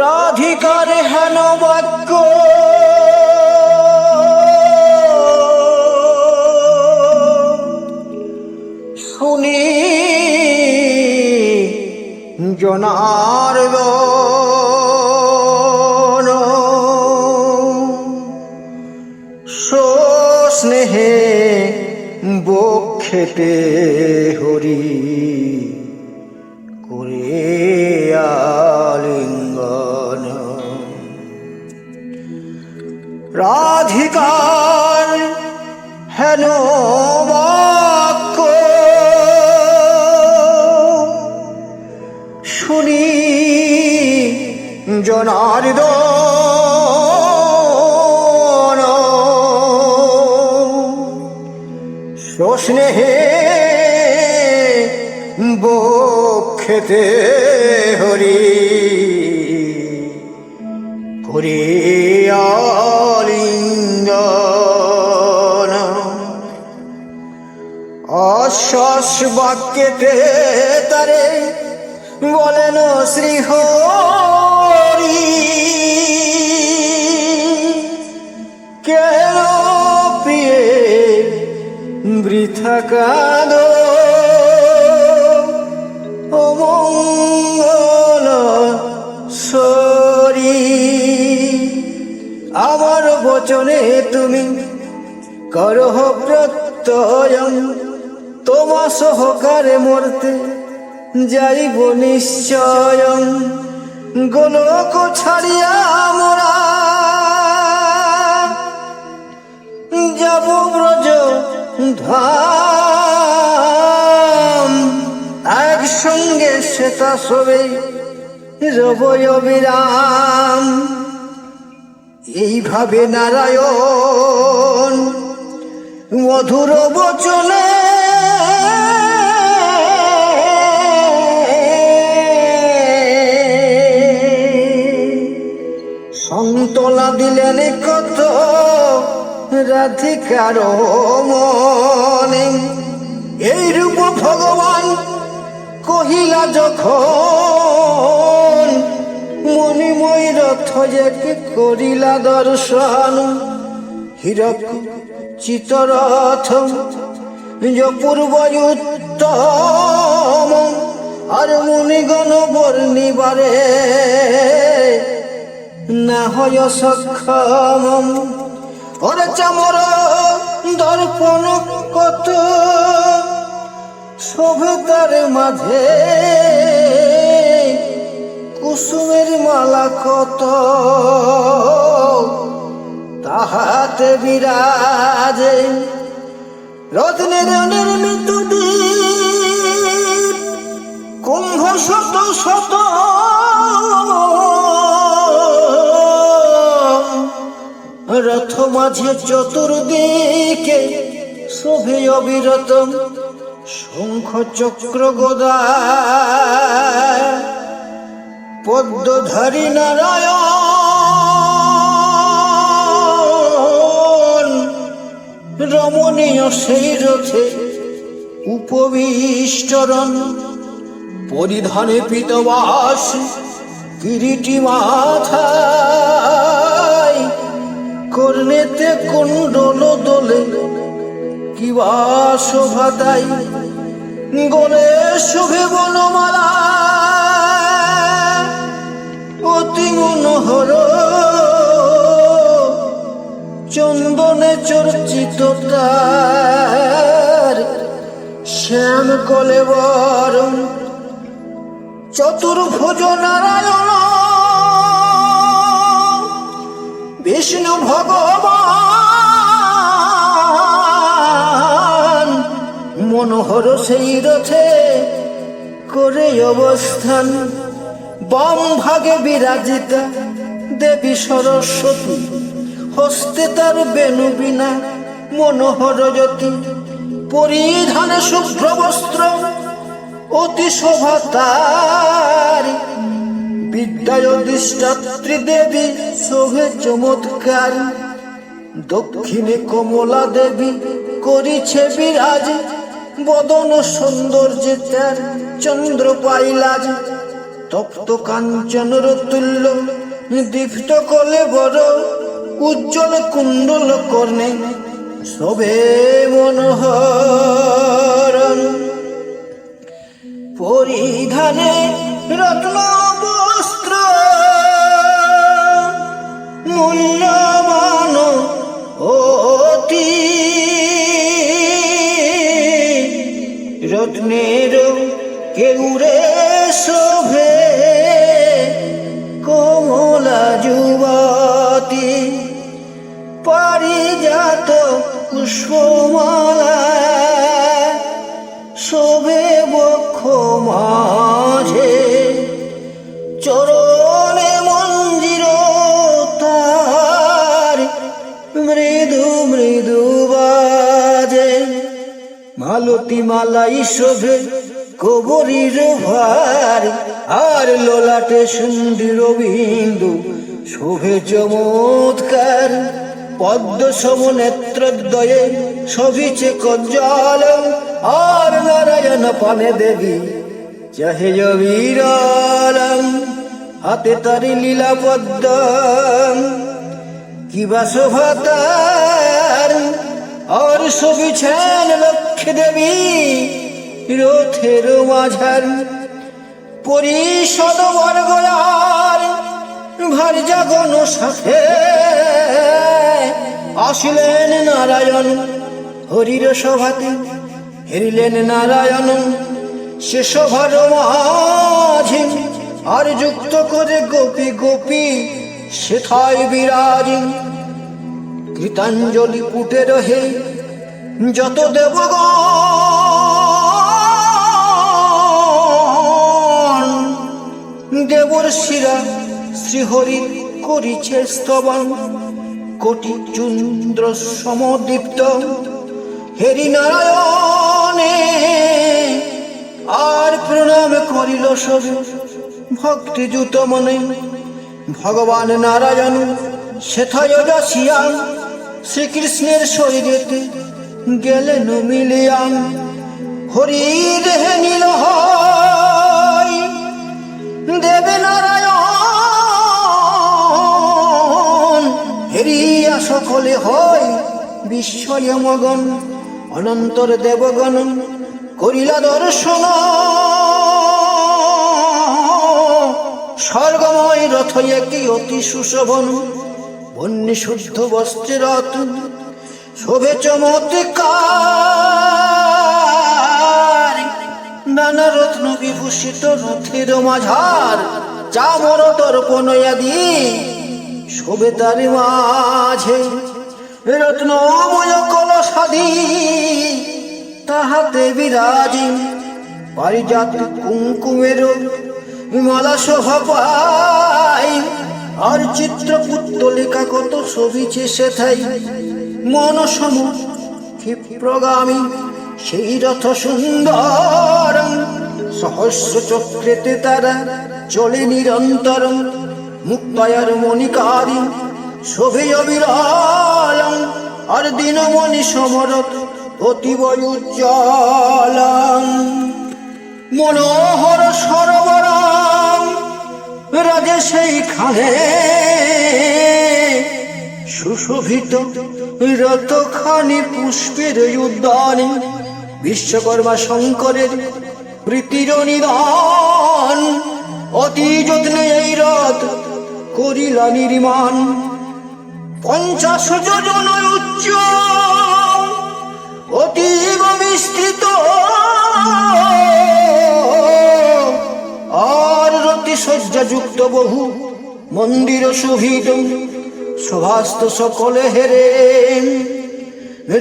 রাধিকার হেন বাক্য। শুনি জনার স্নেহে বক্ষেতে হরি। জনার্দন স্নেহে বক্ষেতে হরি করে আলিঙ্গন অশ্বাস বাক্যেতে তারে বলেন শ্রীহরি, কেন প্রিয়ে বৃথা কাঁদ? অমঙ্গল সরি। আমার বচনে তুমি করহ প্রত্যয় তোমা সহকারে মরতে যাইব নিশ্চয় গোলক ছাড়িয়া মোরা। যাব ব্রজ ধাম। একসঙ্গে সেটা সবে রব অবিরাম। এইভাবে নারায়ণ, মধুর বচনে সন্তলা দিলেন কত রাধিকার মনে। এই রূপ ভগবান কহিলা যখন মণিময় রথ যে করিলা দর্শন? হীরক চিতরথ পূর্ব উত্তম আর মুনিগণ বর্ণিবারে না হয় সক্ষম। ওরে চামর, দর্পণ কত? সভ্যতার মাঝে কুসুমের মালা কত? তাহাতে বিরাজে রত্নের নির্মিত কুম্ভ শত শত রথ মাঝে চতুর্দিকে শোভে অবিরত শঙ্খ চক্র গোদা পদ্মধারী নারায়ণ রমণীয় সেই রথে উপবিষ্টরণ পরিধানে পিতবাস, কিরিটি মাথায় কিবা শোভা তাই। গলে শুভে বনমালা, অতি মনোহর। চন্দনে চর্চিত তার শ্যাম কলে বরণ। চতুর্ভুজ নারায়ণ, বিষ্ণু ভগবান। মনোহর সেই রথে করে অবস্থান। বাম ভাগে বিরাজিতা দেবী সরস্বতী, হস্তে তার বেনু বিনা মনোহর জ্যোতি। পরিধানে শুভ্র বস্ত্র, অতি শোভা তার। বিদ্যায় অধিষ্ঠাত্রী দেবী শোভে চমৎকার। দক্ষিণে কমলা দেবী করিছে বিরাজ। বদন সৌন্দর্যে তার চন্দ্র পাইলাজ তপ্ত কাঞ্চন তুল্য দীপ্ত কলে বড় উজ্জ্বল কুণ্ডল কর্ণে সবে মনোহরণ। পরিধানে রত্ন বস্ত্র, মূল্যবান অতি রত্নের কেউরে শোভে? কমলা যুবতী পারিজাত পুষ্পমালা শোভে বক্ষ মাঝে চরণে মালতী মালাই শোভে কবরীর ভার, আর লোলাটে সুন্দর বিন্দু শোভে চমৎকার। পদ্ম সম নেত্রদ্বয়ে শোভিছে কজ্জাল, আর নারায়ণ পানে দেবী চাহে বিরালম হাতে তারি লীলা পদ্ম কিবা শোভা আর শোভিছেন লক্ষ্মী দেবী রথের মাঝার পরিষদ বর্গলার ভার জাগন সাথে আসিলেন নারায়ণ, হরির সভাতে হেরিলেন নারায়ণ। সে সভার মাঝে আর যুক্ত করে গোপী গোপী সেথায় বিরাজ। কৃতাঞ্জলি পুটে রহে, যত দেবগণ, দেবর শিরা শ্রীহরি করিছে স্তবন কোটি চন্দ্র সমদীপ্ত। হেরি নারায়ণে আর প্রণাম করিল সবে ভক্তি জুত মনে। ভগবান নারায়ণ সেথায় যাচিয়া শ্রীকৃষ্ণের শরীরেতে গেলেন মিলিয়াম হরি দেহে নীল দেবে নারায়ণ হেরিয়া সকলে হয় বিস্ময় মগন, অনন্তর দেবগণ করিলা দর্শন। স্বর্গময় রথ একই অতি সুশোভন। বন্যে শুদ্ধ শোভে চমৎকার। নানা রত্ন বিভূষিত রথের মাঝার, চামর দর্পণ আদি শোভে তার মাঝে। রত্নময় কলসাদি, তাহাতে বিরাজি পারিজাত কুমকুমের মালা শোভা পাই আর চিত্র পুত্তলিকা কত ছবিছে সেথাই। মন সম ক্ষিপ্রগামী, সেই রথ সুন্দর সহস্র চক্রেতে তারা চলে নিরন্তর। মুক্তায়ার মণিকারী, শোভে অবিরল, আর দিনমণি সমরত অতীব উজ্জ্বল। মনোহর সরোবর সেই খানে সুশোভিত রতখানি পুষ্পের উদ্যানে বিশ্বকর্মা শঙ্করের প্রীতির নিদান। অতি যত্নে এই রথ করিলা নির্মাণ। পঞ্চাশ যোজন উচ্চ রতি যুক্ত বহু মন্দির শোভিত শোভাস্ত সকলে হেরে।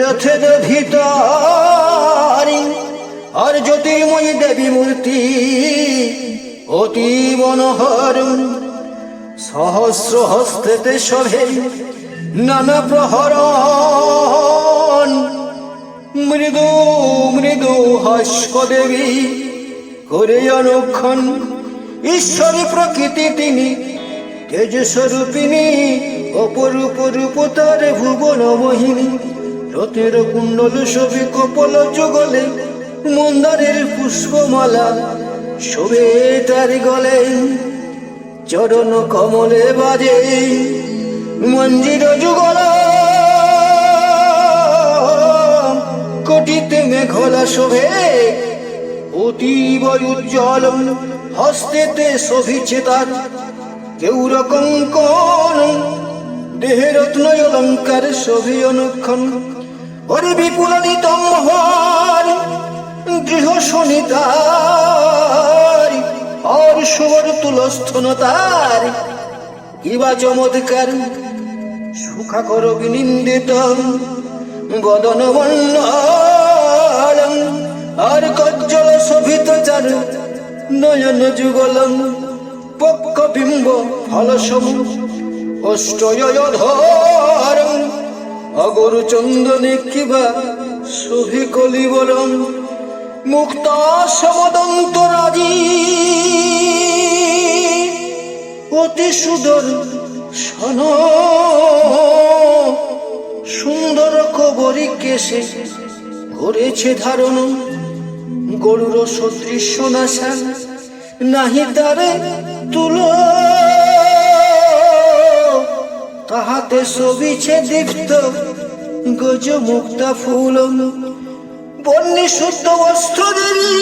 রথের ভিতর আর জ্যোতির্ময়ী দেবী মূর্তি অতি মনোহর। সহস্র হস্তেতে সভে নানা প্রহরণ। মৃদু মৃদু হাস্য দেবী করে অনুক্ষণ ঈশ্বরী প্রকৃতি তিনি। তেজ স্বরূপিনী অপরূপ রূপ তার ভুবন মোহিনী। রথের কুণ্ডল ছবি কপল যুগলে, মন্দারের পুষ্পমালা শোভে তার গলে। চরণ কমলে বাজে মঞ্জির যুগল। কোটিতে মেঘলা শোভে অতীব উজ্জ্বল, হস্তেতে শোভিছে তার। কেউ রকম কোন দেহে রত্ন অলঙ্কার শোভে অনুক্ষণ। ওরে বিপুল নিতম্বর গৃহ শনিতার আর সুবর তুলস্থন তার। কিবা চমৎকার সুখা কর বিনিন্দিত বদন মন্ডলম আর কজ্জল চার নয়ন যুগলম পক্ষ বিম্ব ফল সমু অষ্টয়ধরম অগরু চন্দনে কিবা শোভি কলিবরম মুক্ত সমদন্ত রাজী অতি সুদর সন সুন্দর কবরী কেশে করেছে ধারণ। গরুর সদৃশ্য নাশা নাহি তারে তুল। তাহাতে সবিছে দীপ্ত গজ মুক্তা ফুল বন্যে শুদ্ধ বস্ত্র দেবী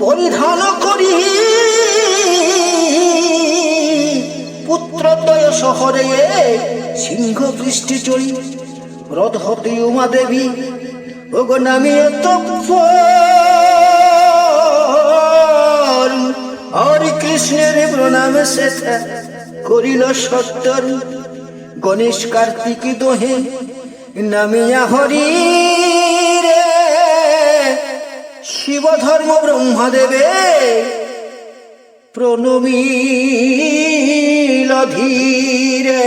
পরিধান করি। পুত্রদ্বয় শহরে সিংহ বৃষ্টি চড়ি রথ হতে উমা দেবী ওগো নামিয়ে তৎপর হরি কৃষ্ণের প্রণাম শেষে করিল সত্তর। গণেশ কার্তিক দোহে নামিয়া হরি রে। শিব ধর্ম ব্রহ্মদেবে প্রণমী ধীরে